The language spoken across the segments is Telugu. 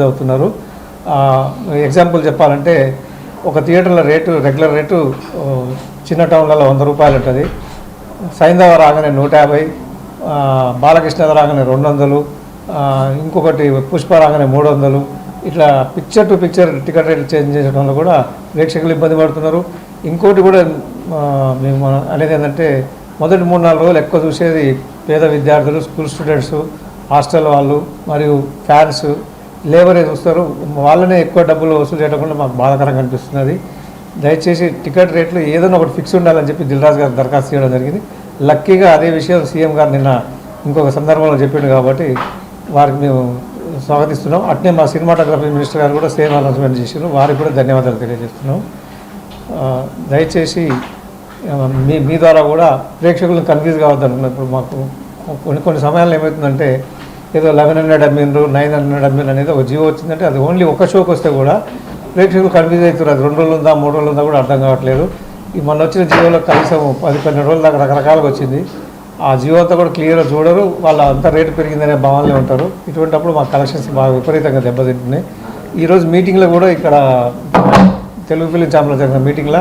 కన్ఫ్యూజ్ అవుతున్నారు ఎగ్జాంపుల్ చెప్పాలంటే ఒక థియేటర్ల రేటు రెగ్యులర్ రేటు చిన్న టౌన్లలో వంద రూపాయలు ఉంటుంది. సైంధవ రాగానే నూట యాభై బాలకృష్ణ రాగానే రెండు వందలు ఇంకొకటి పుష్ప రాగానే మూడు వందలు. ఇట్లా పిక్చర్ టు పిక్చర్ టికెట్ రేట్లు చేంజ్ చేయడంలో కూడా ప్రేక్షకులు ఇబ్బంది పడుతున్నారు. ఇంకోటి కూడా మేము అనేది ఏంటంటే మొదటి మూడు నాలుగు రోజులు ఎక్కువ చూసేది పేద విద్యార్థులు స్కూల్ స్టూడెంట్స్ హాస్టల్ వాళ్ళు మరియు ఫ్యాన్స్ లేబర్ లేబరే వస్తారు వాళ్ళనే ఎక్కువ డబ్బులు వసూలు చేయకుండా మాకు బాధాకరంగా అనిపిస్తున్నది. దయచేసి టికెట్ రేట్లు ఏదైనా ఒకటి ఫిక్స్ ఉండాలని చెప్పి దిల్రాజు గారు దరఖాస్తు చేయడం జరిగింది. లక్కీగా అదే విషయం సీఎం గారు నిన్న ఇంకొక సందర్భంలో చెప్పిండు కాబట్టి వారికి మేము స్వాగతిస్తున్నాం. అట్నే మా సినిమాటోగ్రఫీ మినిస్టర్ గారు కూడా సేమ్ అనౌన్స్మెంట్ చేశారు వారికి కూడా ధన్యవాదాలు తెలియజేస్తున్నాం. దయచేసి మీ మీ ద్వారా కూడా ప్రేక్షకులను కన్ఫ్యూజ్ కావద్దు ఇప్పుడు మాకు కొన్ని కొన్ని సమయాల్లో ఏమవుతుందంటే ఏదో లెవెన్ హండ్రెడ్ అమ్మిండ్రు నైన్ హండ్రెడ్ అమ్మిండ్రు అనేది ఒక జియో వచ్చిందంటే అది ఓన్లీ ఒక షోకి వస్తే కూడా ప్రేక్షకులు కన్ఫ్యూజ్ అవుతారు అది రెండు రోజులు ఉందా మూడు రోజులు ఉందా కూడా అర్థం కావట్లేదు. ఈ మొన్న వచ్చిన జియోలో కనీసం పది పన్నెండు రోజుల దాకా రకరకాలుగా వచ్చింది. ఆ జియో అంతా కూడా క్లియర్గా చూడరు. వాళ్ళ అంతా రేటు పెరిగిందనే భావనలో ఉంటారు. ఇటువంటిప్పుడు మా కలెక్షన్స్ బాగా విపరీతంగా దెబ్బతింటున్నాయి. ఈరోజు మీటింగ్లో కూడా ఇక్కడ తెలుగు ఫిలిం ఛాంబర్లో జరిగిన మీటింగ్లో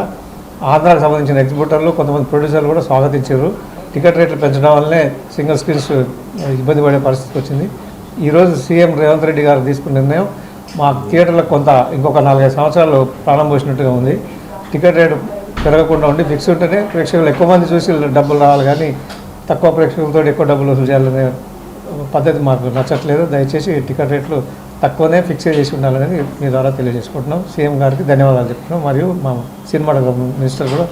ఆంధ్రాకు సంబంధించిన ఎగ్జిబ్యూటర్లు కొంతమంది ప్రొడ్యూసర్లు కూడా స్వాగతించారు. టికెట్ రేట్లు పెంచడం వల్లనే సింగిల్ స్క్రీన్స్ ఇబ్బంది పడే పరిస్థితి వచ్చింది. ఈరోజు సీఎం రేవంత్ రెడ్డి గారు తీసుకున్న నిర్ణయం మా థియేటర్లకు కొంత ఇంకొక నాలుగైదు సంవత్సరాలు ప్రాణం పోసినట్టుగా ఉంది. టికెట్ రేటు పెరగకుండా ఉండి ఫిక్స్ ఉంటేనే ప్రేక్షకులు ఎక్కువ మంది చూసి డబ్బులు రావాలి కానీ తక్కువ ప్రేక్షకులతో ఎక్కువ డబ్బులు వసూలు చేయాలనే పద్ధతి మాకు నచ్చట్లేదు. దయచేసి టికెట్ రేట్లు తక్కువనే ఫిక్స్ చేసి ఉండాలనేది మీ ద్వారా తెలియజేసుకుంటున్నాం. సీఎం గారికి ధన్యవాదాలు చెప్తున్నాం. మరియు మా సినిమాటోగ్రఫీ మినిస్టర్ కూడా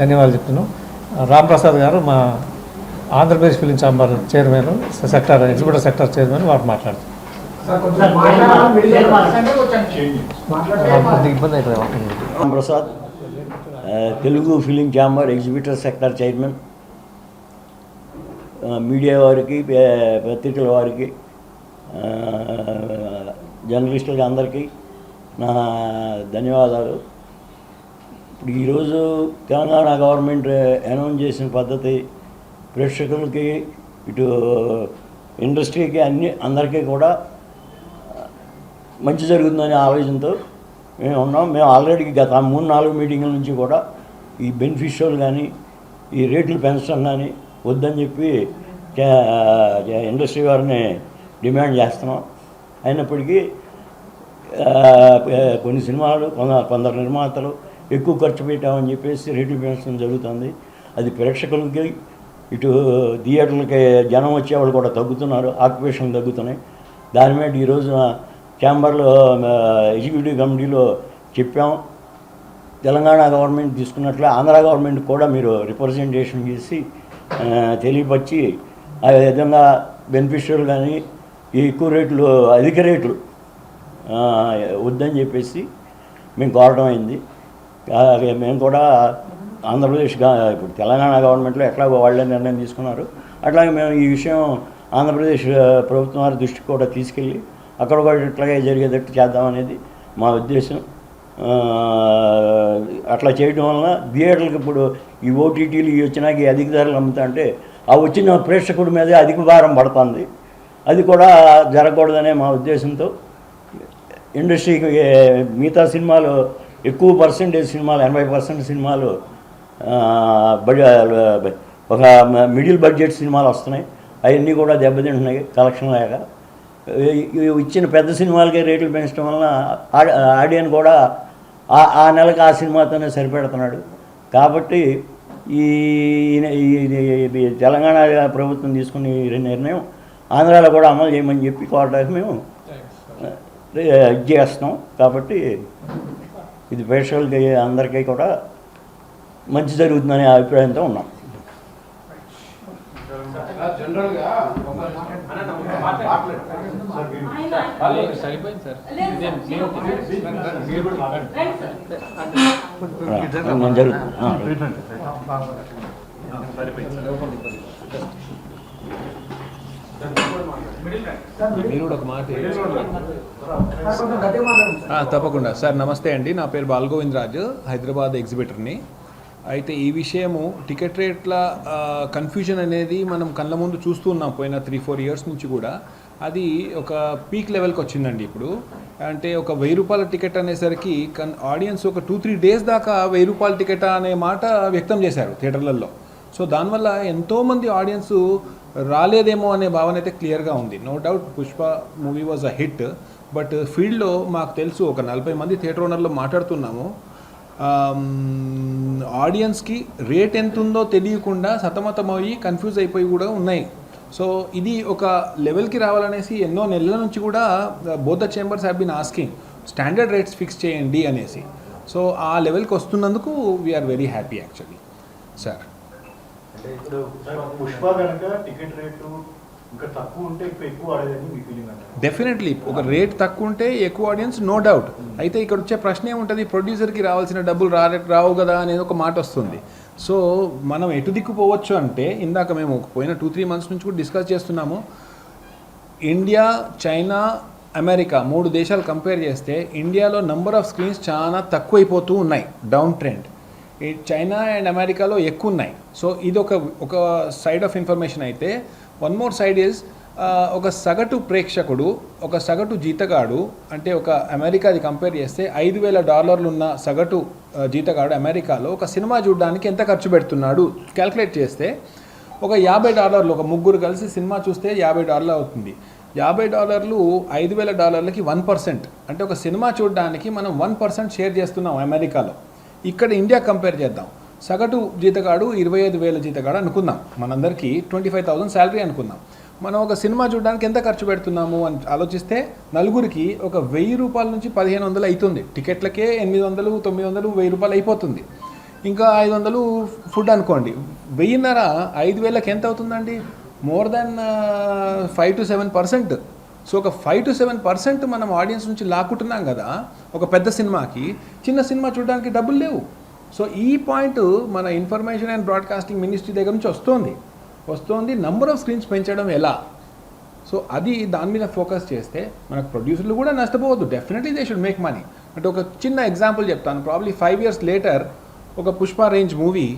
ధన్యవాదాలు చెప్తున్నాం. రామ్ ప్రసాద్ గారు మా Andhra Pradesh film chamber chairman sector exhibitor sector chairman వారు మాట్లాడుతున్నారు కొద్దిగా ఇబ్బంది అవుతుంది రామ్ ప్రసాద్ ఆ, Telugu film chamber exhibitor sector chairman media వారికి పత్రికల వారికి జర్నలిస్టులకి అందరికీ నా ధన్యవాదాలు. ఇప్పుడు ఈరోజు తెలంగాణ గవర్నమెంట్ అనౌన్స్ చేసిన పద్ధతి ప్రేక్షకులకి ఇటు ఇండస్ట్రీకి అన్ని అందరికీ కూడా మంచి జరుగుతుందనే ఆలోచనతో మేము ఉన్నాం. మేము ఆల్రెడీ గత మూడు నాలుగు మీటింగుల నుంచి కూడా ఈ బెనిఫిషియల్ కానీ ఈ రేట్లు పెంచడం కానీ వద్దని చెప్పి ఇండస్ట్రీ వారిని డిమాండ్ చేస్తున్నాం. అయినప్పటికీ కొన్ని సినిమాలు కొందరు నిర్మాతలు ఎక్కువ ఖర్చు పెట్టామని చెప్పేసి రేట్లు పెంచడం జరుగుతుంది. అది ప్రేక్షకులకి ఇటు థియేటర్లకి జనం వచ్చేవాళ్ళు కూడా తగ్గుతున్నారు ఆక్యుపేషన్ తగ్గుతున్నాయి. దాని మీద ఈ రోజున ఛాంబర్లో ఎగ్జిక్యూటివ్ కమిటీలో చెప్పాం. తెలంగాణ గవర్నమెంట్ తీసుకున్నట్లే ఆంధ్ర గవర్నమెంట్ కూడా మీరు రిప్రజెంటేషన్ చేసి తెలియపరిచి ఆ విధంగా బెనిఫిషియల్ కానీ ఈ ఎక్కువ రేట్లు అధిక రేట్లు వద్దని చెప్పేసి మేము కోరడం అయింది. మేము కూడా ఆంధ్రప్రదేశ్ ఇప్పుడు తెలంగాణ గవర్నమెంట్లో ఎట్లాగో వాళ్ళే నిర్ణయం తీసుకున్నారు. అట్లాగే మేము ఈ విషయం ఆంధ్రప్రదేశ్ ప్రభుత్వం వారి దృష్టికి కూడా తీసుకెళ్ళి అక్కడ కూడా ఇట్లాగే జరిగేటట్టు చేద్దామనేది మా ఉద్దేశం. అట్లా చేయడం వలన థియేటర్లకు ఇప్పుడు ఈ ఓటీటీలు ఇవి వచ్చినాక ఈ అధిక ధరలు అమ్ముతా అంటే ఆ వచ్చిన ప్రేక్షకుడి మీదే అధిక భారం పడుతుంది. అది కూడా జరగకూడదనే మా ఉద్దేశంతో ఇండస్ట్రీకి మిగతా సినిమాలు ఎక్కువ పర్సెంటేజ్ సినిమాలు ఎనభై పర్సెంట్ సినిమాలు ఒక మిడిల్ బడ్జెట్ సినిమాలు వస్తున్నాయి. అవన్నీ కూడా దెబ్బతింటున్నాయి కలెక్షన్ లేక ఇచ్చిన పెద్ద సినిమాలకే రేట్లు పెంచడం వలన ఆడియన్ కూడా ఆ- నెలకు ఆ సినిమాతోనే సరిపెడుతున్నాడు. కాబట్టి ఈ తెలంగాణ ప్రభుత్వం తీసుకున్న ఈ నిర్ణయం ఆంధ్రాలో కూడా అమలు చేయమని చెప్పి కోరడానికి మేము చేస్తున్నాం కాబట్టి ఇది ప్రేక్షకులకి అందరికీ కూడా మంచి జరుగుతుందనే అభిప్రాయంతో ఉన్నాం. జనరల్గా సరిపోయింది సార్ నేను జరుగుతుంది. మీరు కూడా ఒక మాట తప్పకుండా. సార్ నమస్తే అండి. నా పేరు బాలగోవింద్ రాజు హైదరాబాద్ ఎగ్జిబిటర్ని. అయితే ఈ విషయము టికెట్ రేట్ల కన్ఫ్యూజన్ అనేది మనం కళ్ళ ముందు చూస్తూ ఉన్నాం పోయిన త్రీ ఫోర్ ఇయర్స్ నుంచి కూడా. అది ఒక పీక్ లెవెల్కి వచ్చిందండి ఇప్పుడు. అంటే ఒక వెయ్యి రూపాయల టికెట్ అనేసరికి కన్ ఆడియన్స్ ఒక టూ త్రీ డేస్ దాకా వెయ్యి రూపాయల టికెట్ అనే మాట వ్యక్తం చేశారు థియేటర్లలో. సో దానివల్ల ఎంతోమంది ఆడియన్స్ రాలేదేమో అనే భావన అయితే క్లియర్గా ఉంది. No doubt Pushpa movie was a hit but ఫీల్డ్లో మాకు తెలుసు ఒక నలభై మంది థియేటర్ ఓనర్లో మాట్లాడుతున్నాము. ఆడియన్స్కి రేట్ ఎంత ఉందో తెలియకుండా సతమతమయ్యి కన్ఫ్యూజ్ అయిపోయి కూడా ఉన్నాయి. సో ఇది ఒక లెవెల్కి రావాలనేసి ఎన్నో నెలల నుంచి కూడా both the chambers have been asking standard rates fix చేయండి అనేసి. సో ఆ లెవెల్కి వస్తున్నందుకు we are very happy actually sir అంటే ఇప్పుడు పుష్ప కనుక టికెట్ రేటు ఇంకా తక్కువ ఉంటే ఇంకా ఎక్కువ ఆడేదని మీ ఫీలింగ్ అంటారు. డెఫినెట్లీ ఒక రేట్ తక్కువ ఉంటే ఎక్కువ ఆడియన్స్ నో డౌట్ అయితే ఇక్కడ వచ్చే ప్రశ్న ఏముంటుంది ప్రొడ్యూసర్కి రావాల్సిన డబ్బులు రా రావు కదా అనేది ఒక మాట వస్తుంది. సో మనం ఎటు దిక్కుపోవచ్చు అంటే ఇందాక మేము పోయిన టూ త్రీ మంత్స్ నుంచి కూడా డిస్కస్ చేస్తున్నాము. ఇండియా చైనా అమెరికా మూడు దేశాలు కంపేర్ చేస్తే ఇండియాలో నంబర్ ఆఫ్ స్క్రీన్స్ చాలా తక్కువైపోతూ ఉన్నాయి డౌన్ ట్రెండ్ ఈ చైనా అండ్ అమెరికాలో ఎక్కువ ఉన్నాయి సో ఇది ఒక ఒక సైడ్ ఆఫ్ ఇన్ఫర్మేషన్ అయితే వన్ మోర్ సైడ్ ఈజ్ ఒక సగటు ప్రేక్షకుడు ఒక సగటు జీతగాడు అంటే ఒక అమెరికాది కంపేర్ చేస్తే ఐదు వేల డాలర్లు ఉన్న సగటు జీతగాడు అమెరికాలో ఒక సినిమా చూడడానికి ఎంత ఖర్చు పెడుతున్నాడు క్యాల్కులేట్ చేస్తే ఒక యాభై డాలర్లు ఒక ముగ్గురు కలిసి సినిమా చూస్తే యాభై డాలర్లు అవుతుంది. యాభై డాలర్లు ఐదు వేల డాలర్లకి వన్ పర్సెంట్. అంటే ఒక సినిమా చూడడానికి మనం వన్ పర్సెంట్ షేర్ చేస్తున్నాం అమెరికాలో. ఇక్కడ ఇండియా కంపేర్ చేద్దాం. సగటు జీతగాడు ఇరవై ఐదు వేల జీతగాడు అనుకుందాం. మనందరికీ ట్వంటీ ఫైవ్ థౌసండ్ శాలరీ అనుకుందాం. మనం ఒక సినిమా చూడడానికి ఎంత ఖర్చు పెడుతున్నాము అని ఆలోచిస్తే నలుగురికి ఒక వెయ్యి రూపాయల నుంచి పదిహేను వందలు అవుతుంది టికెట్లకే ఎనిమిది వందలు తొమ్మిది వందలు వెయ్యి రూపాయలు అయిపోతుంది. ఇంకా ఐదు వందలు ఫుడ్ అనుకోండి. వెయ్యిన్నర ఐదు వేలకు ఎంత అవుతుందండి? More than five to seven percent. So ఒక ఫైవ్ టు సెవెన్ పర్సెంట్ మనం ఆడియన్స్ నుంచి లాక్కుంటున్నాం కదా ఒక పెద్ద సినిమాకి చిన్న సినిమా చూడడానికి డబ్బులు లేవు. సో ఈ పాయింట్ మన ఇన్ఫర్మేషన్ అండ్ బ్రాడ్కాస్టింగ్ మినిస్ట్రీ దగ్గర నుంచి వస్తోంది. వస్తోంది నంబర్ ఆఫ్ స్క్రీన్స్ పెంచడం ఎలా? సో అది దాని మీద ఫోకస్ చేస్తే మనకు ప్రొడ్యూసర్లు కూడా నష్టపోవద్దు. Definitely they should make money అంటే ఒక చిన్న ఎగ్జాంపుల్ చెప్తాను. ప్రాబ్లీ ఫైవ్ ఇయర్స్ లేటర్ ఒక పుష్ప రేంజ్ మూవీ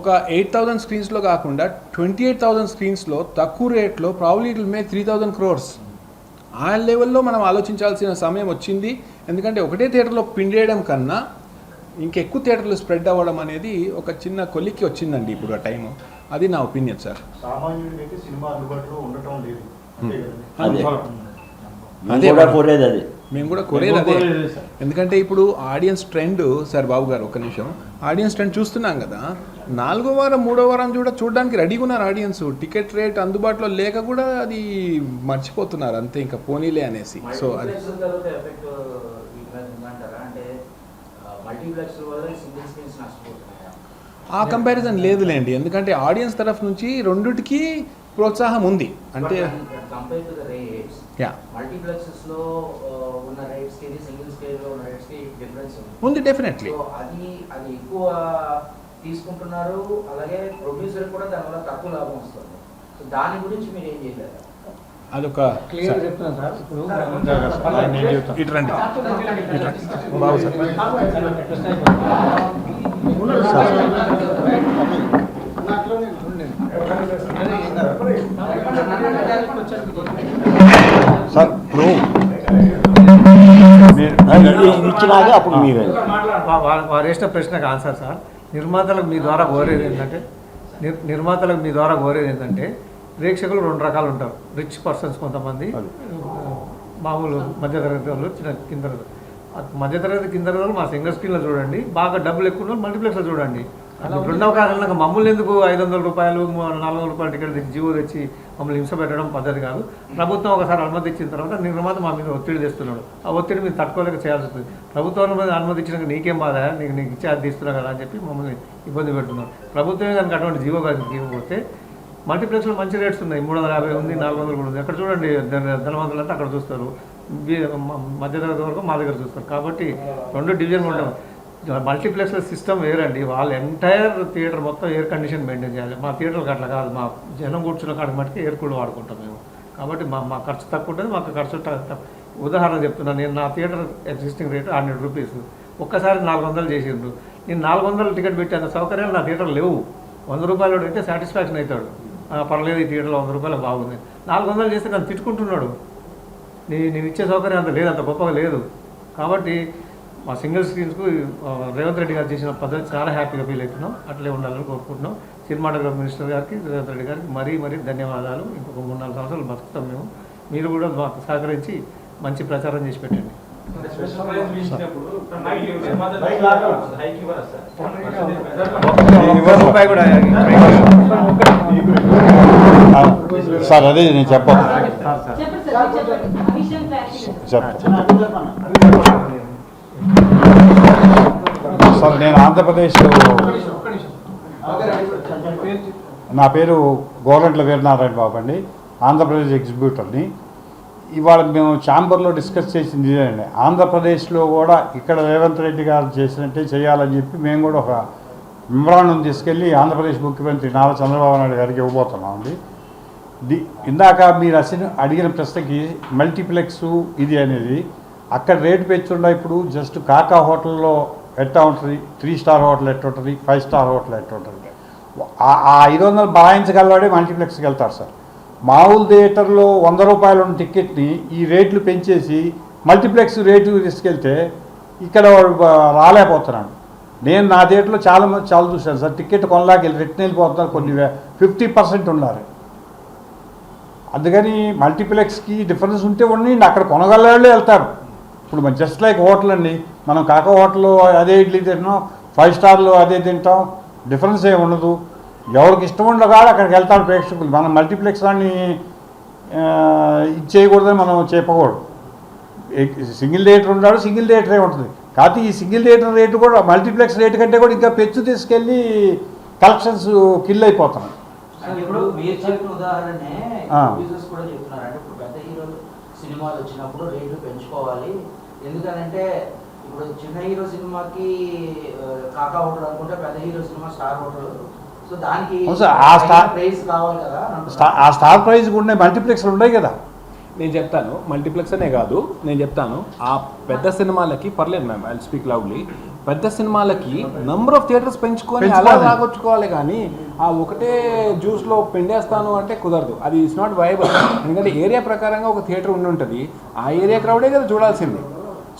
ఒక ఎయిట్ థౌజండ్ స్క్రీన్స్లో కాకుండా ట్వంటీ ఎయిట్ థౌజండ్ స్క్రీన్స్లో తక్కువ రేట్లో probably it will make three thousand crores ఆ లెవెల్లో మనం ఆలోచించాల్సిన సమయం వచ్చింది. ఎందుకంటే ఒకటే థియేటర్లో పిండేయడం కన్నా ఇంకెక్కువ థియేటర్లు స్ప్రెడ్ అవ్వడం అనేది ఒక చిన్న కొలిక్కి వచ్చిందండి ఇప్పుడు ఆ టైం అది నా ఒపీనియన్ సార్ మేము కూడా. కోరేది అది. మేము కూడా కోరేది మేము అదే. కోరేది సార్. ఎందుకంటే ఇప్పుడు ఆడియన్స్ ట్రెండ్ సార్ బాబు గారు ఒక నిమిషం. ఆడియన్స్ ట్రెండ్ చూస్తున్నాం కదా. నాలుగో వారం మూడో వారం చూడ చూడడానికి రెడీగా ఉన్నారు ఆడియన్స్ టికెట్ రేట్ అందుబాటులో లేక కూడా అది మర్చిపోతున్నారు. అంతే ఇంకా పోనీలే అనేసి. సో అది స్క్రీన్స్ నష్టపోతున్నాయా? ఆ కంపారిజన్ లేదులేండి. ఎందుకంటే ఆడియన్స్ తరఫు నుంచి రెండిటికి ప్రోత్సాహం ఉంది. అంటే uh, ఉంది. డెఫినెట్లీ సో అది అది ఎక్కువ తీసుకుంటున్నారు. అలాగే ప్రొడ్యూసర్ కూడా దానివల్ల తక్కువ లాభం వస్తుంది. సో దాని గురించి మీరు ఏం చేశారు అదొక క్లియర్ సార్, చెప్తున్నాను సార్ ఇప్పుడు. ఇటు రండి. ఇటు రండి. బాబు సార్. సార్ ఇప్పుడు మీరు- ఇది ఇది ఇచ్చినాక అప్పుడు మీరు. వారు వేసిన ప్రశ్నకు ఆన్సర్ సార్. నిర్మాతలకు మీ ద్వారా కోరేది ఏంటంటే నిర్ నిర్మాతలకు మీ ద్వారా కోరేది ఏంటంటే ప్రేక్షకులు రెండు రకాలు ఉంటారు. రిచ్ పర్సన్స్ కొంతమంది మామూలు మధ్యతరగతి వాళ్ళు చిన్న కింద ఆ మధ్యతరగతి కింద వాళ్ళు మా సింగర్ స్క్రీన్లో చూడండి. బాగా డబ్బులు ఎక్కువ ఉన్న మల్టీప్లెక్స్లో చూడండి. రెండవ కారణంగా మమ్మల్ని ఎందుకు ఐదు వందల రూపాయలు నాలుగు వందల రూపాయల టికెట్ తెచ్చి జీవో తెచ్చి మమ్మల్ని హింస పెట్టడం పద్ధతి కాదు. ప్రభుత్వం ఒకసారి అనుమతి ఇచ్చిన తర్వాత నిర్మాత మా మీద ఒత్తిడి తెస్తున్నాడు. ఆ ఒత్తిడి మీరు తట్టుకోలేక చేయాల్సి వస్తుంది. ప్రభుత్వం అనుమతి అనుమతి ఇచ్చినాక నీకేం బాధ? నీకు నీకు ఇచ్చే అది ఇస్తున్నా కదా అని చెప్పి మమ్మల్ని ఇబ్బంది పెడుతున్నాడు ప్రభుత్వమే కనుక అటువంటి జీవో కనుక ఇవ్వకపోతే మల్టీప్లెక్స్లో మంచి రేట్స్ ఉన్నాయి. మూడు వందల యాభై ఉంది నాలుగు వందలు కూడా ఉంది. అక్కడ చూడండి ధనవంతులు అంతా అక్కడ చూస్తారు. మధ్యతరగతి వరకు మా దగ్గర చూస్తారు. కాబట్టి రెండు డివిజన్ ఉంటాం మల్టీప్లెక్స్ సిస్టమ్ వేరండి. వాళ్ళు ఎంటైర్ థియేటర్ మొత్తం ఎయిర్ కండిషన్ మెయింటైన్ చేయాలి. మా థియేటర్కి అట్లా కాదు. మా జనం కూర్చున్న కాడికి మటుకు ఎయిర్ కూల్ వాడుకుంటాం మేము. కాబట్టి మా మా ఖర్చు తక్కువ ఉంటుంది మాకు ఖర్చు ఉదాహరణ చెప్తున్నాను నేను నా theatre existing rate hundred rupees ఒక్కసారి నాలుగు వందలు చేసిండ్రు. నేను నాలుగు వందలు టికెట్ పెట్టేంత సౌకర్యాలు నా థియేటర్ లేవు. వంద రూపాయలు అయితే సాటిస్ఫాక్షన్ అవుతాడు. "ఆ, పర్లేదు ఈ థియేటర్లో వంద రూపాయలు బాగుంది. నాలుగు వందలు చేస్తే నన్ను తిట్టుకుంటున్నాడు. నీ నేను ఇచ్చే సౌకర్యం అంత లేదు అంత గొప్పగా లేదు. కాబట్టి మా సింగిల్ స్క్రీన్స్కు రేవంత్ రెడ్డి గారు చేసిన పద్ధతి చాలా హ్యాపీగా ఫీల్ అవుతున్నాం. అట్లే ఉండాలని కోరుకుంటున్నాం. సినిమాటోగ్రఫీ మినిస్టర్ గారికి రేవంత్ రెడ్డి గారికి మరీ మరీ ధన్యవాదాలు. ఇంకొక మూడు నాలుగు సంవత్సరాలు బతుకుతాం మేము. మీరు కూడా మాకు సహకరించి మంచి ప్రచారం చేసి పెట్టండి. సార్ అదే నేను చెప్పాను చెప్పండి. సార్ నేను ఆంధ్రప్రదేశ్ నా పేరు గోరంట్ల వీరనారాయణ బాబు అండి ఆంధ్రప్రదేశ్ ఎగ్జిక్యూటివ్ని ఇవాళ మేము ఛాంబర్లో డిస్కస్ చేసింది ఇదేనండి. ఆంధ్రప్రదేశ్లో కూడా ఇక్కడ రేవంత్ రెడ్డి గారు చేసినట్టే చేయాలని చెప్పి మేము కూడా ఒక మెమరాండం తీసుకెళ్ళి ఆంధ్రప్రదేశ్ ముఖ్యమంత్రి నారా చంద్రబాబు నాయుడు గారికి ఇవ్వబోతున్నామండి ది ఇందాక మీరు అసలు అడిగిన ప్రశ్నకి మల్టీప్లెక్స్ ఇది అనేది అక్కడ రేటు పెంచుండ ఇప్పుడు జస్ట్ కాకా హోటల్లో ఎట్లా ఉంటుంది? త్రీ స్టార్ హోటల్ ఎట్టుంటుంది ఫైవ్ స్టార్ హోటల్ ఎట్టుంటుంది ఆ- ఆ ఐదు వందలు బలాయించగలవాడే మల్టీప్లెక్స్కి వెళ్తారు సార్. మామూలు థియేటర్లో వంద రూపాయలు ఉన్న టికెట్ని ఈ రేట్లు పెంచేసి మల్టీప్లెక్స్ రేటు తీసుకెళ్తే ఇక్కడ రాలేకపోతున్నాను రాలేకపోతున్నాడు. నేను నా థియేటర్లో చాలా మంది చాలా చూశాను సార్. టికెట్ కొనలాకి వెళ్ళి రిటర్న్ వెళ్ళిపోతున్నారు కొన్ని ఫిఫ్టీ పర్సెంట్ ఉన్నారు. అందుకని మల్టీప్లెక్స్కి డిఫరెన్స్ ఉంటే ఉండి అక్కడ కొనగలవాళ్ళు వెళ్తారు. ఇప్పుడు జస్ట్ లైక్ హోటల్ అండి. మనం కాక హోటల్లో అదే ఇడ్లీ తింటాం ఫైవ్ స్టార్లో అదే తింటాం డిఫరెన్స్ ఏమి ఉండదు. ఎవరికి ఇష్టం ఉండగా అక్కడికి వెళ్తారు ప్రేక్షకులు. మనం మల్టీప్లెక్స్ వాడిని ఆ, ఇది చేయకూడదని మనం చెప్పకూడదు. సింగిల్ థియేటర్ ఉన్నాడు సింగిల్ థియేటరే ఉంటుంది. కాకపోతే ఈ సింగిల్ థియేటర్ రేటు కూడా మల్టీప్లెక్స్ రేటు కంటే కూడా ఇంకా పెంచు తీసుకెళ్ళి కలెక్షన్స్ కిల్ అయిపోతున్నాయి. అంటే ఇప్పుడు మీరు చెప్పిన ఉదాహరణే ఆ. ప్రొడ్యూసర్స్ కూడా చెప్తున్నారు అంటే ఇప్పుడు పెద్ద హీరోలు సినిమాలు వచ్చినప్పుడు రేట్లు పెంచుకోవాలి. ఎందుకనంటే ఇప్పుడు చిన్న హీరో సినిమాకి ఆ, కాకా హోటల్ అనుకుంటే పెద్ద hero cinema star hotel so దానికి ఆ స్టార్- కావాలి కదా ఆ ప్రైజ్ మల్టీప్లెక్స్లు ఉన్నాయి కదా. నేను చెప్తాను మల్టీప్లెక్స్ అనే కాదు నేను చెప్తాను ఆ పెద్ద సినిమాలకి పర్లేదు మ్యామ్ ఐ స్పీక్ లౌడ్లీ పెద్ద సినిమాలకి నంబర్ ఆఫ్ థియేటర్స్ పెంచుకొని అలా పెంచుకోవాలి. లాగొచ్చుకోవాలి కానీ ఆ ఒకటే జ్యూస్లో పిండేస్తాను అంటే కుదరదు. అది ఇట్స్ నాట్ వైబుల్ ఎందుకంటే ఏరియా ప్రకారంగా ఒక థియేటర్ ఉండి ఉంటుంది. ఆ ఏరియా క్రౌడే కదా చూడాల్సింది.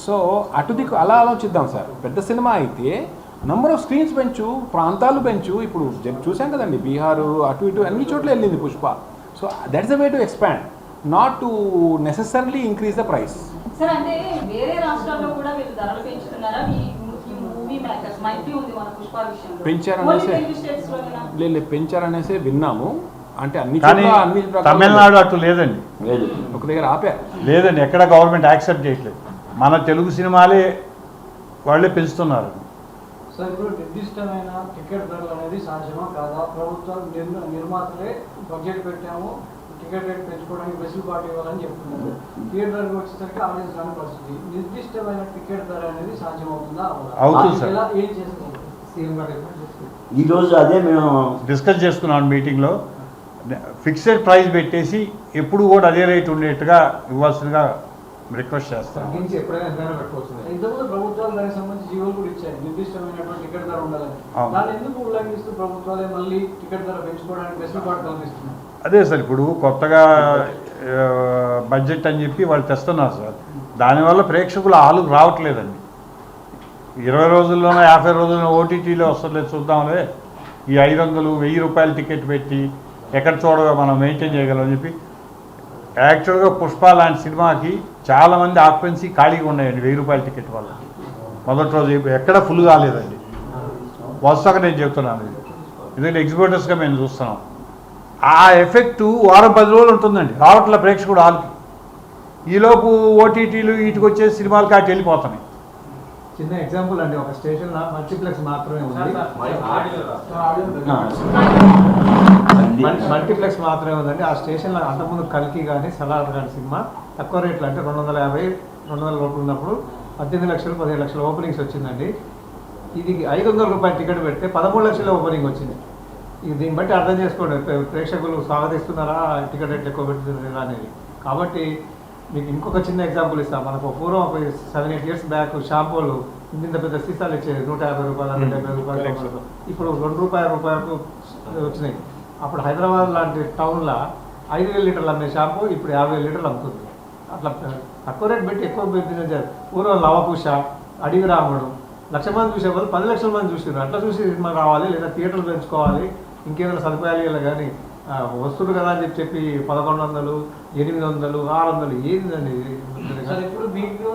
సో అటు దిక్కు అలా ఆలోచిద్దాం సార్. పెద్ద సినిమా అయితే నంబర్ ఆఫ్ స్క్రీన్స్ పెంచు ప్రాంతాలు పెంచు. ఇప్పుడు జ- చూసాం కదండి బీహారు అటు ఇటు అన్ని చోట్ల వెళ్ళింది Pushpa. So that's the way to expand not to necessarily increase the price sir అంటే వేరే రాష్ట్రాల్లో కూడా వీళ్ళు ధరలు పెంచుతున్నారా? ఈ ఈ మూవీ మేకర్స్ మైత్రి ఉంది మన పుష్ప విషయంలో. పెంచారనేసి- లేదు పెంచారనేసి విన్నాము. అంటే అన్ని అన్ని తమిళనాడు అటు లేదండి. లేదు ఒక దగ్గర ఆపారు. లేదండి ఎక్కడ గవర్నమెంట్ యాక్సెప్ట్ చేయట్లేదు. మన తెలుగు సినిమాలే వాళ్ళే పెంచుతున్నారు సార్ ఇప్పుడు నిర్దిష్టమైన టికెట్ ధరలు అనేది సాధ్యమా కాదా ప్రభుత్వం నిర్మ- నిర్మాతలే బడ్జెట్ పెట్టాము టికెట్ రేట్ పెంచుకోవడానికి వెసులుబాటు ఇవ్వాలని చెప్తున్నారు థియేటర్కి వచ్చేసరికి ఆడియన్స్ రాని పరిస్థితి నిర్దిష్టమైన టికెట్ ధర అనేది సాధ్యమవుతుందా? అవుతుంది సార్. ఎలా ఏం చేస్తుంది. ఈరోజు అదే మేము డిస్కస్ చేసుకున్నాం మీటింగ్లో ఫిక్స్డ్ ప్రైస్ పెట్టేసి ఎప్పుడు కూడా అదే రేట్ ఉండేట్టుగా ఇవ్వాల్సిందిగా రిక్వెస్ట్ చేస్తాను. తగ్గించి ఎప్పుడైనా ఎంతైనా పెట్టుకోవచ్చు ఇంతకుముందు ప్రభుత్వాలు దానికి సంబంధించి జీవోలు కూడా ఇచ్చాయి. నిర్దిష్టమైనటువంటి టికెట్ ధర ఉండాలని. దాన్ని ఎందుకు ఉల్లంఘిస్తూ ప్రభుత్వాలే మళ్ళీ టికెట్ ధర పెంచుకోవడానికి వెసులుబాటు కల్పిస్తున్నాయి అదే సార్ ఇప్పుడు కొత్తగా బడ్జెట్ అని చెప్పి వాళ్ళు తెస్తున్నారు సార్. దానివల్ల ప్రేక్షకులు హాలుకు రావట్లేదండి. ఇరవై రోజుల్లోనో యాభై రోజుల్లో ఓటీటీలో వస్తలేదు చూద్దాంలే. ఈ ఐదు వందలు వెయ్యి రూపాయల టికెట్ పెట్టి ఎక్కడ చూడగా మనం మెయింటైన్ చేయగలం అని చెప్పి యాక్చువల్గా పుష్ప లాంటి సినిమాకి చాలామంది ఆక్యుపెన్సీ ఖాళీగా ఉన్నాయండి వెయ్యి రూపాయల టికెట్ వల్ల. మొదటి రోజు ఎక్కడ ఫుల్ కాలేదండి. వస్తాక నేను చెప్తున్నాను. ఇది ఎందుకంటే ఎగ్జిబిటర్స్గా మేము చూస్తున్నాం. ఆ ఎఫెక్ట్ వారం పది రోజులు ఉంటుందండి. రావట్ల ప్రేక్షకుడు హాల్కి. ఈలోపు ఓటీటీలు వీటికి వచ్చే సినిమాలకి అటు వెళ్ళిపోతున్నాయి. చిన్న ఎగ్జాంపుల్ అండి ఒక స్టేషన్ మల్టీప్లెక్స్ మాత్రమే ఉంది. మల్టీప్లెక్స్ మాత్రమే ఉందండి. ఆ స్టేషన్లో అంతకుముందు కల్కి కానీ సలార్ కానీ సినిమా తక్కువ రేట్లు అంటే రెండు వందల యాభై రెండు వందల లోపల ఉన్నప్పుడు పద్దెనిమిది లక్షలు పదిహేను లక్షల ఓపెనింగ్స్ వచ్చిందండి. ఇది ఐదు వందల రూపాయల టికెట్ పెడితే పదమూడు లక్షల ఓపెనింగ్ వచ్చింది. ఇది దీన్ని బట్టి అర్థం చేసుకోండి. ప్రే- ప్రేక్షకులు స్వాగతిస్తున్నారా? టికెట్ రేట్లు ఎక్కువ పెడుతున్నారా అనేది. కాబట్టి మీకు ఇంకొక చిన్న ఎగ్జాంపుల్ ఇస్తాను మనకు పూర్వం ఒక సెవెన్ ఎయిట్ ఇయర్స్ బ్యాక్ షాంపూలు ఇంత పెద్ద సీసాలు ఇచ్చేది. నూట యాభై రూపాయలు నూట డెబ్బై రూపాయలు ఇప్పుడు రెండు రూపాయల రూపాయలకు వచ్చినాయి. అప్పుడు హైదరాబాద్ లాంటి టౌన్లో ఐదు వేల లీటర్లు అమ్మే షాంపూ ఇప్పుడు యాభై వేల లీటర్లు అమ్ముతుంది. అట్లా తక్కువ రేట్ పెట్టి ఎక్కువ బిజినెస్ చేయాలి పూర్వం లవకుశ అడిగి రాముడు లక్ష మంది చూసే వాళ్ళు పది లక్షల మంది చూసారు అట్లా చూసి సినిమా రావాలి లేదా థియేటర్లు పెంచుకోవాలి. ఇంకేమైనా సదుపాయాలు కానీ వస్తుడు కదా అని చెప్పి పదకొండు వందలు ఎనిమిది వందలు ఆరు వందలు ఏందండి సార్ ఇప్పుడు మీకు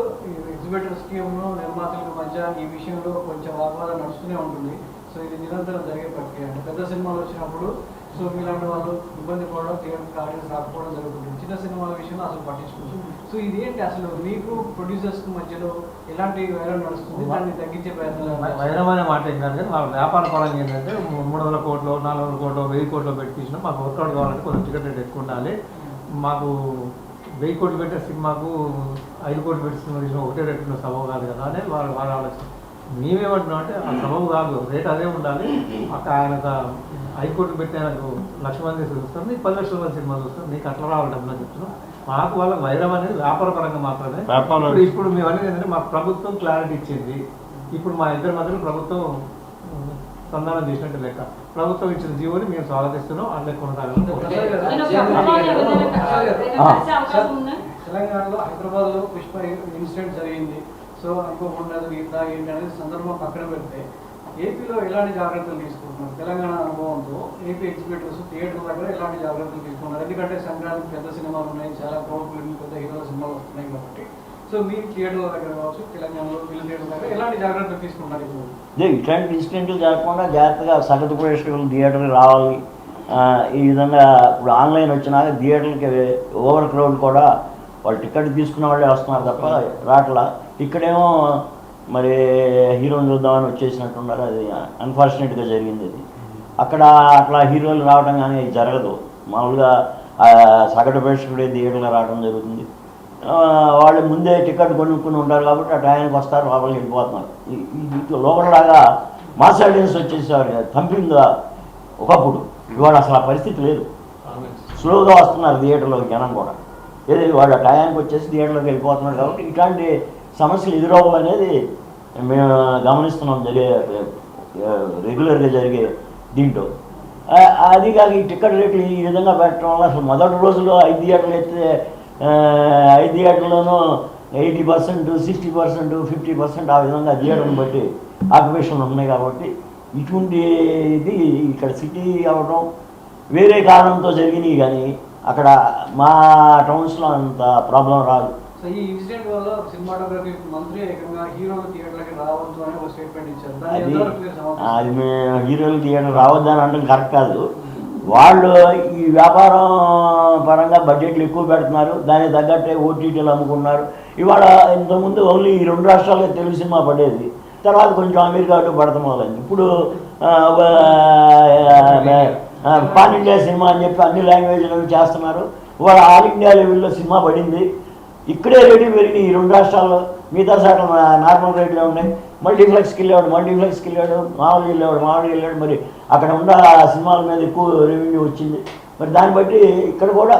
ఎగ్జిబిటర్ స్కీమ్ నిర్మాతలకు మధ్య ఈ విషయంలో కొంచెం వాగ్వాదం నడుస్తూనే ఉంటుంది. సో ఇది నిరంతరం జరిగే ప్రక్రియ. అంటే పెద్ద సినిమాలు వచ్చినప్పుడు సో మీలాంటి వాళ్ళు ఇబ్బంది పడడం థియేటర్ ఆడియన్స్ రాకపోవడం జరుగుతుంది. చిన్న సినిమాల విషయంలో అసలు పట్టించుకోవచ్చు. సో ఇదేంటి అసలు? మీకు ప్రొడ్యూసర్స్ మధ్యలో ఎలాంటి వైరం నడుస్తుంది? దాన్ని తగ్గించే ప్రయత్నాలు వై- వైరం అనే మాట ఏం కాదు కానీ వాళ్ళ వ్యాపార పరంగా ఏంటంటే మూడు వందల కోట్లు నాలుగు వందల కోట్లు వెయ్యి కోట్లు పెట్టి తీసినా మాకు వర్కౌట్ కావాలంటే కొంచెం టికెట్ రేట్ ఎక్కువ ఉండాలి. మాకు వెయ్యి కోట్లు పెట్టే సినిమాకు ఐదు కోట్లు పెట్టి సినిమా తీసిన ఒకటే రేట్ ఉన్న సబబు కాదు కదా అని వాళ్ళ వాళ్ళ ఆలోచన. మేమేమంటున్నాం అంటే ఆ సబబు కాదు. రేట్ అదే ఉండాలి. అక్కడ ఆయన ఐదు కోట్లు పెట్టి ఆయనకు లక్ష మంది చూస్తారు నీకు పది లక్షల మంది సినిమా చూస్తారు నీకు అట్లా రావాలి డబ్బులు అని చెప్తున్నాం. మాకు వాళ్ళకి వైరం అనేది వ్యాపార పరంగా మాత్రమే. ఇప్పుడు ఇప్పుడు మేము అనేది ఏంటంటే మాకు ప్రభుత్వం క్లారిటీ ఇచ్చింది. ఇప్పుడు మా ఇద్దరి మధ్యలో ప్రభుత్వం సంధానం చేసినట్టు లెక్క. ప్రభుత్వం ఇచ్చిన జీవోని మేము స్వాగతిస్తున్నాం అట్లే ఉందా? తెలంగాణలో హైదరాబాద్లో పుష్ప ఇన్సిడెంట్ జరిగింది. సో అనుకోకుండా మిగతా ఏంటి అనేది సందర్భం పక్కన పెడితే ఏపీలో ఎలాంటి జాగ్రత్తలు తీసుకుంటున్నారు? తెలంగాణ అనుభవంతో ఏపీ ఎగ్జిబిటర్స్ థియేటర్ దగ్గర ఎలాంటి జాగ్రత్తలు తీసుకున్నారు ఎందుకంటే సంక్రాంతి పెద్ద సినిమాలు ఉన్నాయి చాలా క్రౌడ్ ఫిల్మ్ పెద్ద హీరోల సినిమాలు వస్తున్నాయి కాబట్టి. సో మీ థియేటర్ దగ్గర కావచ్చు తెలంగాణలో ఫిల్మ్ థియేటర్ దగ్గర ఎలాంటి జాగ్రత్తలు తీసుకుంటారు ఇప్పుడు? ఇట్లాంటి ఇన్సిడెంట్లు జరగకుండా జాగ్రత్తగా సగటు ప్రేక్షకులు థియేటర్కి రావాలి. ఈ విధంగా ఇప్పుడు ఆన్లైన్ వచ్చినాక థియేటర్కి ఓవర్ క్రౌడ్ కూడా వాళ్ళు టికెట్ తీసుకున్న వాళ్ళే వస్తున్నారు తప్ప రాట్లా. ఇక్కడేమో మరి హీరోని చూద్దామని వచ్చేసినట్టున్నారు. అది అన్ఫార్చునేట్గా జరిగింది అది. అక్కడ అట్లా హీరోలు రావడం కానీ జరగదు. మామూలుగా ఆ, సగటు ప్రేక్షకుడే థియేటర్లో రావడం జరుగుతుంది. ఆ, వాళ్ళు ముందే టికెట్ కొనుక్కుని ఉంటారు కాబట్టి ఆ టైంకి వస్తారు లోపలికి వెళ్ళిపోతున్నారు. లోపలలాగా మాస్ ఆడియన్స్ వచ్చేసేవారు. థంపింగ్ ఒకప్పుడు. ఇవాళ అసలు ఆ పరిస్థితి లేదు. స్లోగా వస్తున్నారు థియేటర్లోకి జనం కూడా. ఏది వాళ్ళ టయానికి వచ్చేసి థియేటర్లోకి వెళ్ళిపోతున్నారు కాబట్టి ఇట్లాంటి సమస్యలు ఎదురవ్వు అనేది మేము గమనిస్తున్నాం జరిగే రెగ్యులర్గా జరిగే దీంట్లో. అది కాక ఈ టికెట్ రేట్లు ఈ విధంగా పెట్టడం వల్ల అసలు మొదటి రోజులో ఐదు థియేటర్లు అయితే ఐదు థియేటర్లోనూ eighty percent sixty percent fifty percent ఆ విధంగా థియేటర్ని బట్టి ఆక్యుపేషన్లు ఉన్నాయి కాబట్టి ఇటువంటి ఇది ఇక్కడ సిటీ అవ్వడం వేరే కారణంతో జరిగినాయి కానీ అక్కడ మా టౌన్స్లో అంత ప్రాబ్లం రాదు. ఈ ఇన్సిడెంట్ వల్ల సినిమాటోగ్రఫీ మంత్రి ఏకంగా హీరోలు థియేటర్లకి రావద్దు అని ఒక స్టేట్మెంట్ ఇచ్చారు. అది మేము హీరోలు థియేటర్ రావద్దని అనడం కరెక్ట్ కాదు. వాళ్ళు ఈ వ్యాపారం పరంగా బడ్జెట్లు ఎక్కువ పెడుతున్నారు. దానికి తగ్గట్టే ఓటీటీలు అమ్ముకున్నారు. ఇవాళ ఇంతకుముందు ఓన్లీ ఈ రెండు రాష్ట్రాల్లో తెలుగు సినిమా పడేది. తర్వాత కొంచెం అమెరికా అటు పడతాం ఇప్పుడు పాన్ ఇండియా సినిమా అని చెప్పి అన్ని లాంగ్వేజ్లు చేస్తున్నారు. ఇవాళ ఆల్ ఇండియా లెవెల్లో సినిమా పడింది. ఇక్కడే రేటు పెరిగి ఈ రెండు రాష్ట్రాల్లో మిగతా శాతం నార్మల్ రేట్లే ఉన్నాయి. మల్టీప్లెక్స్కి వెళ్ళాడు మల్టీప్లెక్స్కి వెళ్ళాడు మామూలుగా వెళ్ళాడు మామూలుగా వెళ్ళాడు. మరి అక్కడ ఉన్న సినిమాల మీద ఎక్కువ రెవెన్యూ వచ్చింది. మరి దాన్ని బట్టి ఇక్కడ కూడా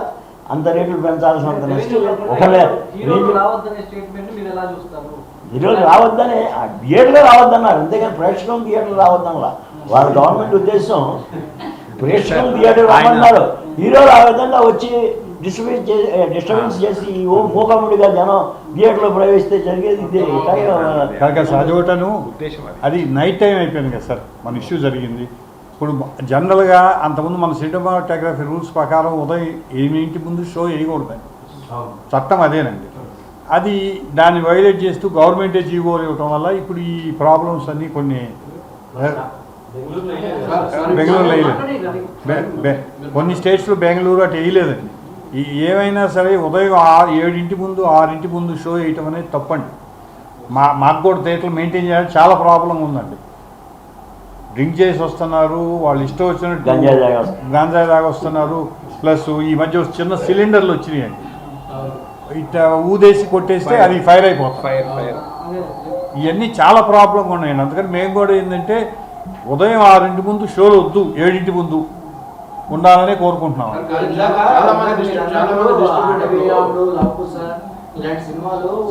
అంత రేట్లు పెంచాల్సినంత హీరోలు రేట్లు రావద్దనే స్టేట్మెంట్ మీరు ఎలా చూస్తారు? హీరోలు రావద్దని ఆ థియేటర్లో రావద్దన్నారు. అంతేగాని ప్రేక్షకులు థియేటర్లు రావద్దనలా వాళ్ళ గవర్నమెంట్ ఉద్దేశం ప్రేక్షకులు థియేటర్ రావన్నారు హీరోలు ఆ విధంగా వచ్చి డిస్టర్బెన్స్ చేసి డిస్టర్బెన్స్ చేసి ఓ మూకముడిగా జనం థియేటర్లో ప్రవేశిస్తే జరిగేది ఇదే. కాక సహజోటను ఉద్దేశం అది. నైట్ టైం అయిపోయింది కదా సార్ మన ఇష్యూ జరిగింది. ఇప్పుడు జనరల్గా అంతకుముందు మన సినిమాటోగ్రఫీ రూల్స్ ప్రకారం ఉదయం ఎనిమిదింటి ముందు షో వేయకూడదు. చట్టం అదేనండి. అది దాన్ని వైలేట్ చేస్తూ గవర్నమెంటే జీవోలు ఇవ్వటం వల్ల ఇప్పుడు ఈ ప్రాబ్లమ్స్ అన్నీ కొన్ని బెంగళూరులో వేయలేదు. బె- బె- కొన్ని స్టేట్స్లో బెంగళూరు అటు వేయలేదండి. ఈ ఏమైనా సరే ఉదయం ఆరు ఏడింటి ముందు ఆరింటి ముందు షో వేయటం అనేది తప్పండి. మా మాకు కూడా థియేటర్లు మెయింటైన్ చేయాలి. చాలా ప్రాబ్లం ఉందండి. డ్రింక్ చేసి వస్తున్నారు వాళ్ళు ఇష్టం వచ్చినట్టు గంజాయి దాకా వస్తున్నారు ప్లస్ ఈ మధ్య చిన్న సిలిండర్లు వచ్చినాయండి. ఇట్లా ఊదేసి కొట్టేస్తే అది ఫైర్ అయిపోతుంది. ఫైర్ ఫైర్ అదే ఇవన్నీ చాలా ప్రాబ్లంగా ఉన్నాయండి. అందుకని మేము కూడా ఏంటంటే ఉదయం ఆరింటి ముందు షోలు వద్దు ఏడింటి ముందు. ఉండాలనే కోరుకుంటున్నాం.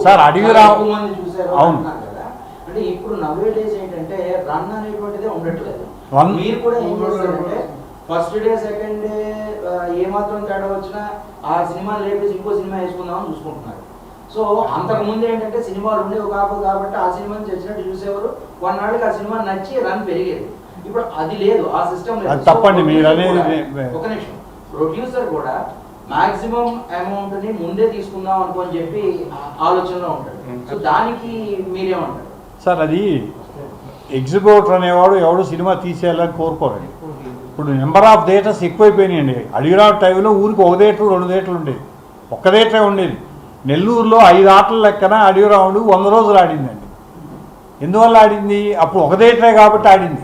సార్, అడవి రా- ఎక్కువ మంది చూశారు అవును. అంటే ఇప్పుడు నవ్వే డేస్ ఏంటంటే రన్ అనేటువంటిదే ఉండట్లేదు. మీరు కూడా ఏం చేస్తారంటే ఫస్ట్ డే సెకండ్ డే ఏమాత్రం తేడా వచ్చినా ఆ సినిమా లేపేసి ఇంకో సినిమా వేసుకుందామని చూసుకుంటున్నారు. సో అంతకు ముందు ఏంటంటే సినిమాలు ఉండేవి కాదు కాబట్టి ఆ సినిమాని చచ్చినట్టు చూసేవారు. కొన్నాళ్ళకి ఆ సినిమా నచ్చి రన్ పెరిగేది. ఇప్పుడు అది లేదు ఆ సిస్టమ్ లేదు. తప్పండి, మీరు అనేది- ఒక నిమిషం. ప్రొడ్యూసర్ కూడా మాక్సిమం అమౌంట్ని ముందే తీసుకుందాం అనుకొని చెప్పి ఆలోచనలో ఉంటాడు. సో దానికి మీరేమంటారు? సార్ అది ఎగ్జిబ్యూటర్ అనేవాడు ఎవడు సినిమా తీసేయాలని కోరుకోరండి. ఇప్పుడు నెంబర్ ఆఫ్ థియేటర్స్ ఎక్కువైపోయినాయండి. అడిగిన టైంలో ఊరికి ఒక థియేటర్ రెండు థియేటర్లు ఉండేది ఒక్క థియేటరే ఉండేది. నెల్లూరులో ఐదు ఆటల లెక్కన అడిగిరావుడు వంద రోజులు ఆడిందండి. ఎందువల్ల ఆడింది? అప్పుడు ఒక థియేటరే కాబట్టి ఆడింది.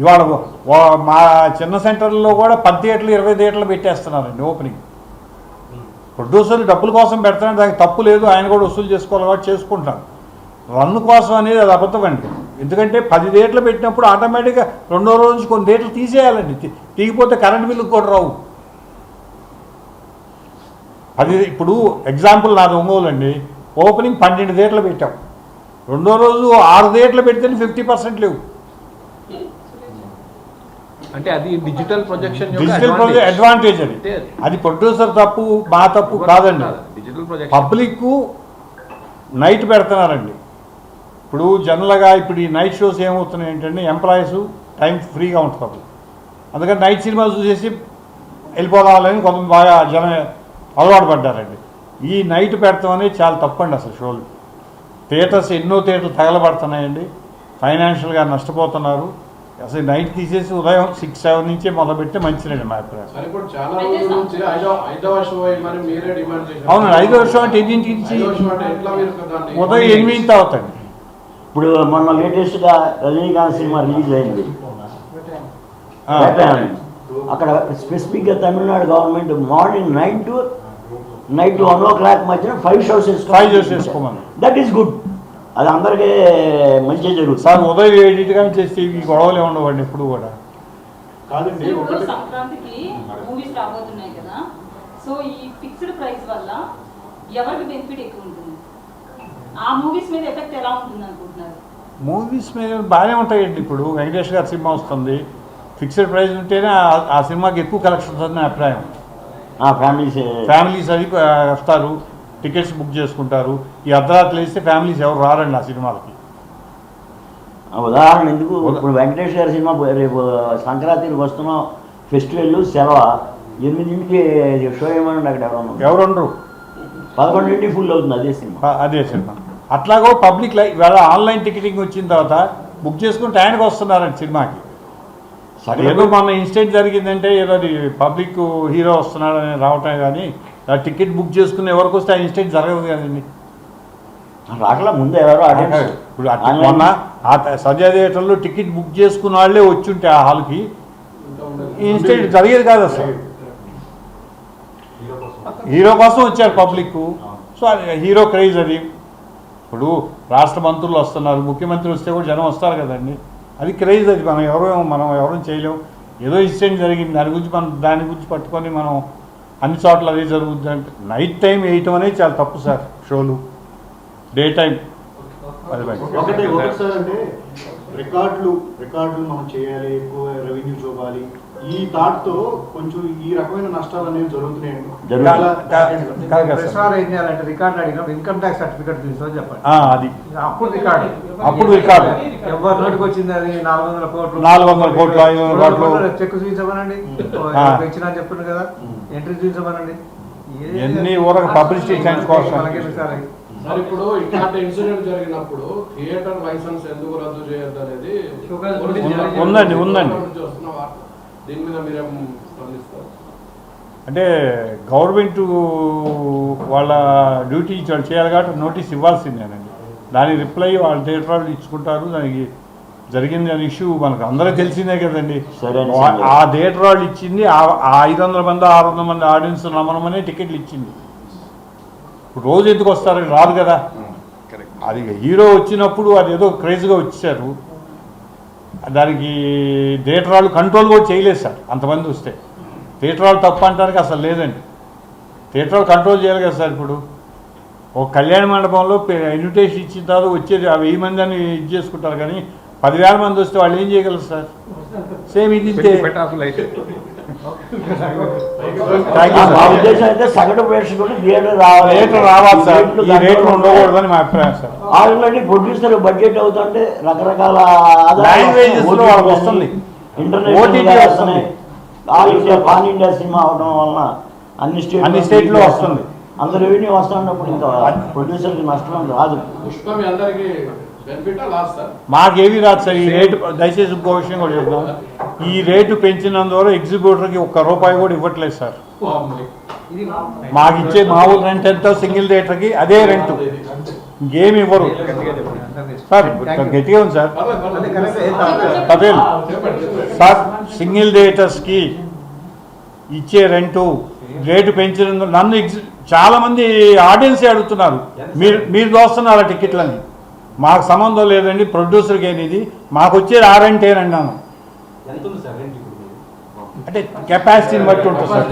ఇవాళ మా చిన్న సెంటర్లో కూడా పది థియేటర్లు ఇరవై థియేటర్లు పెట్టేస్తున్నారండి ఓపెనింగ్. ప్రొడ్యూసర్లు డబ్బుల కోసం పెడతారని దానికి తప్పు లేదు ఆయన కూడా వసూలు చేసుకోవాలి కాబట్టి చేసుకుంటారు. రన్ను కోసం అనేది అది అబద్ధం అండి. ఎందుకంటే పది థియేటర్లు పెట్టినప్పుడు ఆటోమేటిక్గా రెండో రోజు నుంచి కొన్ని థియేటర్లు తీసేయాలండి. తీ- తీగిపోతే కరెంట్ బిల్లు కూడా రావు. అది ఇప్పుడు ఎగ్జాంపుల్ నాది ఒంగోలు అండి ఓపెనింగ్ పన్నెండు థియేటర్లు పెట్టాం. రెండో రోజు ఆరు థియేటర్లు పెడితే ఫిఫ్టీ పర్సెంట్ లేవు. అంటే అది డిజిటల్ ప్రొజెక్షన్ డిజిటల్ అడ్వాంటేజ్ అది. అది. ప్రొడ్యూసర్ తప్పు మా తప్పు కాదండి. డిజిటల్ ప్రొజెక్షన్ పబ్లిక్ నైట్ పెడుతున్నారండి. ఇప్పుడు జనరల్గా ఇప్పుడు ఈ నైట్ షోస్ ఏమవుతున్నాయి ఏంటంటే ఎంప్లాయీస్ టైం ఫ్రీగా ఉంటుంది అందుకని నైట్ సినిమా చూసేసి వెళ్ళిపోదామని కొంత బాగా జనం అలవాటు పడ్డారండి. ఈ నైట్ పెడతాం అనేది చాలా తప్పండి అసలు షోలు. థియేటర్స్ ఎన్నో థియేటర్లు తగలబడుతున్నాయండి. ఫైనాన్షియల్గా నష్టపోతున్నారు. అసలు నైట్ తీసేసి ఉదయం సిక్స్ సెవెన్ నుంచే మొదలుపెడితే మంచిదండి మా అభిప్రాయం అవును ఐదో వర్షం అంటే ఎన్నింటికి నుంచి? ఐదవ షో అంటే ఎట్లా మీరు దాన్ని ఉదయం ఎనిమిది అవుతుంది ఇప్పుడు మొన్న లేటెస్ట్గా రజనీకాంత్ సినిమా రిలీజ్ అయింది. అక్కడ స్పెసిఫిక్గా Tamil Nadu government morning nine to night two one o'clock మధ్యన ఫైవ్ షోస్ shows వేసుకోమని. దట్ ఈస్ గుడ్ అది అందరికీ మంచిగా జరుగుతుంది. సార్ ఉదయం ఏడింటిగా చేస్తే ఈ గొడవలు ఉండవండి ఎప్పుడు కూడా. కాదండి ఇప్పుడు ఒకటి సంక్రాంతికి మూవీస్ రాబోతున్నాయి కదా. సో ఈ ఫిక్స్డ్ ప్రైస్ వల్ల ఎవరికి బెనిఫిట్ ఎక్కువ ఉంటుంది? ఆ మూవీస్ మీద ఎఫెక్ట్ ఎలా ఉంటుంది అనుకుంటున్నారు? మూవీస్ మీద బాగానే ఉంటాయండి ఇప్పుడు. వెంకటేష్ గారి సినిమా వస్తుంది. ఫిక్స్డ్ ప్రైస్ ఉంటేనే ఆ- సినిమాకి ఎక్కువ కలెక్షన్స్ అని నా అభిప్రాయం. ఆ ఫ్యామిలీస్ ఫ్యామిలీస్ అది వస్తారు. టికెట్స్ బుక్ చేసుకుంటారు. ఈ అర్ధరాత్రి వేస్తే ఫ్యామిలీస్ ఎవరు రారండి ఆ సినిమాలకి? ఉదాహరణ ఎందుకు? ఇప్పుడు వెంకటేష్ గారి సినిమా రేపు సంక్రాంతికి వస్తున్నాం ఫెస్టివల్ సెలవు ఎనిమిదింటికి షో ఏమన్నా అక్కడ ఎవరన్నా ఉన్నారు? ఎవరు ఉండరు పదకొండింటికి ఫుల్ అవుతుంది అదే సినిమా. అదే సినిమా. అట్లాగో పబ్లిక్ లై ఇవాళ ఆన్లైన్ టికెటింగ్ వచ్చిన తర్వాత బుక్ చేసుకుని టైంకి వస్తున్నారండి సినిమాకి. అది ఏదో మన ఇన్సిడెంట్ జరిగిందంటే ఏదో అది పబ్లిక్ హీరో వస్తున్నాడని రావటం కానీ ఆ టికెట్ బుక్ చేసుకుని ఎవరికి వస్తే ఆ ఇన్సిడెంట్ జరగదు కదండి రాకలా ముందు ఎవరో ఇప్పుడు మొన్న ఆ సజ్జా థియేటర్లో టికెట్ బుక్ చేసుకున్న వాళ్ళే వచ్చి ఉంటే ఆ హాల్కి ఇన్సిడెంట్ జరిగేది కాదు అసలు. హీరో కోసం వచ్చారు పబ్లిక్ సో అది హీరో క్రేజ్ అది. ఇప్పుడు రాష్ట్ర మంత్రులు వస్తున్నారు ముఖ్యమంత్రి వస్తే కూడా జనం వస్తారు కదండి. అది క్రేజ్ అది. మనం ఎవరు మనం ఎవరు చేయలేం. ఏదో ఇన్సిడెంట్ జరిగింది. దాని గురించి మనం దాని గురించి పట్టుకొని మనం అన్ని చోట్ల అదే జరుగుతుంది అంటే నైట్ టైం వేయటం అనేది చాలా తప్పు సార్. షోలు. డే టైం అది ఒకటి సార్ అంటే రికార్డులు రికార్డులు మనం చేయాలి ఎక్కువ రెవెన్యూ చూపాలి ఈ థాట్తో కొంచెం ఈ రకమైన నష్టాలు అనేవి జరుగుతున్నాయండి. రికార్డు అడిగినప్పుడు ఇన్కమ్ ట్యాక్స్ సర్టిఫికేట్ తీసుకొని చెప్పండి ఆ, అది. అప్పుడు రికార్డు. అప్పుడు రికార్డు. ఎవరి నోటికి వచ్చింది అది? నాలుగు వందల కోట్లు నాలుగు వందల కోట్లు. చెక్ చూపించమనండి. ఇచ్చినా చెప్తున్నారు కదా. ఎంట్రీ చూపించమనండి. ఎన్ని ఊరకు change కోసం. సార్ ఇప్పుడు ఇట్లాంటి ఇన్సిడెంట్ జరిగినప్పుడు థియేటర్ లైసెన్స్ ఎందుకు రద్దు చేయొద్దు అనేది ఉందండి, ఉందండి. దీని మీద మీరేం స్పందిస్తారు? అంటే గవర్నమెంట్ వాళ్ళ డ్యూటీ వాళ్ళు చేయాలి కాబట్టి నోటీస్ ఇవ్వాల్సిందేనండి. దాని రిప్లై వాళ్ళ థియేటర్ వాళ్ళు ఇచ్చుకుంటారు. దానికి జరిగింది అనే ఇష్యూ మనకు అందరూ తెలిసిందే కదండి. ఆ థియేటర్ వాళ్ళు ఇచ్చింది ఆ- ఐదు వందల మంది ఆరు వందల మంది ఆడియన్స్ నమ్మనమనే టికెట్లు ఇచ్చింది. ఇప్పుడు రోజు ఎందుకు వస్తారు? రాదు కదా. అది హీరో వచ్చినప్పుడు అది ఏదో క్రేజ్గా వచ్చారు దానికి థియేటర్ వాళ్ళు కంట్రోల్ కూడా చేయలేదు సార్ అంతమంది వస్తే. థియేటర్ వాళ్ళు తప్పు అంటానికి అసలు లేదండి. థియేటర్ వాళ్ళు కంట్రోల్ చేయాలి కదా సార్ ఇప్పుడు. ఒక కళ్యాణ మండపంలో ఇన్విటేషన్ ఇచ్చిన తర్వాత వచ్చేది ఆ వెయ్యి మంది అని ఇది చేసుకుంటారు కానీ పదివేల మంది వస్తే వాళ్ళు ఏం చేయగలరు సార్? సేమ్ ఇది మా. ఉద్దేశం అయితే సగటు ప్రేక్షకుడు థియేటర్ రావాలి రేట్లు రావాలి సార్ రేట్లు ఈ రేట్లు తగ్గకూడదు. ఉండకూడదని మా అభిప్రాయం సార్ ఆల్రెడీ ప్రొడ్యూసర్ బడ్జెట్ అవుతుంటే రకరకాల. వాళ్ళకి వస్తుంది. ఇంటర్నేషనల్. వస్తున్నాయి. All India pan India cinema అవడం వలన అన్ని స్టేట్ అన్ని state లో వస్తుంది. అంత రెవెన్యూ వస్తున్నప్పుడు ఇంకా ప్రొడ్యూసర్కి నష్టం రాదు పుష్ప అందరికి బెనిఫిటా లాస్ సార్ మాకేవి రాదు సార్ ఈ రేటు దయచేసి ఇంకో విషయం కూడా చెప్తాం ఈ రేటు పెంచినందువల్ల ఎగ్జిక్యూటర్కి ఒక్క రూపాయి కూడా ఇవ్వట్లేదు సార్. మాకు ఇచ్చే మామూలు రెంట్ ఎంత సింగిల్ థియేటర్కి అదే రెంట్. ఇంకేమి ఇవ్వరు. సార్ గట్టిగా ఉంది సార్. పటేల్ సార్ సింగిల్ థియేటర్స్కి ఇచ్చే రెంటు రేటు పెంచినందు నన్ను ఎగ్జి చాలా మంది ఆడియన్సే అడుగుతున్నారు. మీరు మీరు దోస్తున్నారు టికెట్లని మాకు సంబంధం లేదండి ప్రొడ్యూసర్కి ఏది ఇది. మాకు వచ్చేది ఆ రెంటేనండి నన్ను అంటే కెపాసిటీని బట్టి ఉంటుంది సార్.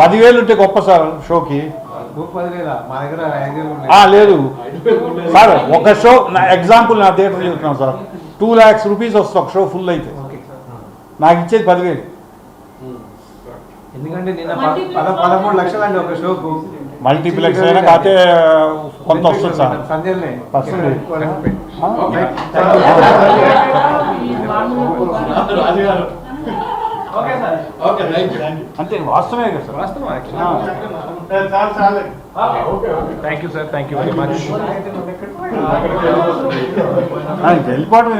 పదివేలు ఉంటే గొప్ప సార్ షోకి. లేదు. సార్ ఒక షో నా ఎగ్జాంపుల్ నా థియేటర్ చెప్తున్నాను సార్. టూ ల్యాక్స్ రూపీస్ వస్తుంది ఒక షో ఫుల్ అయితే. నాకు ఇచ్చేది పదివేలు. ఎందుకంటే నిన్న పదమూడు లక్షలు అండి ఒక షోకు. మల్టీప్లెక్స్ అయినా కాకపోతే కొంత వస్తుంది సార్. అంతే వాస్తవమే కదా sir. Thank you sir thank you very much వెళ్ళిపోవడం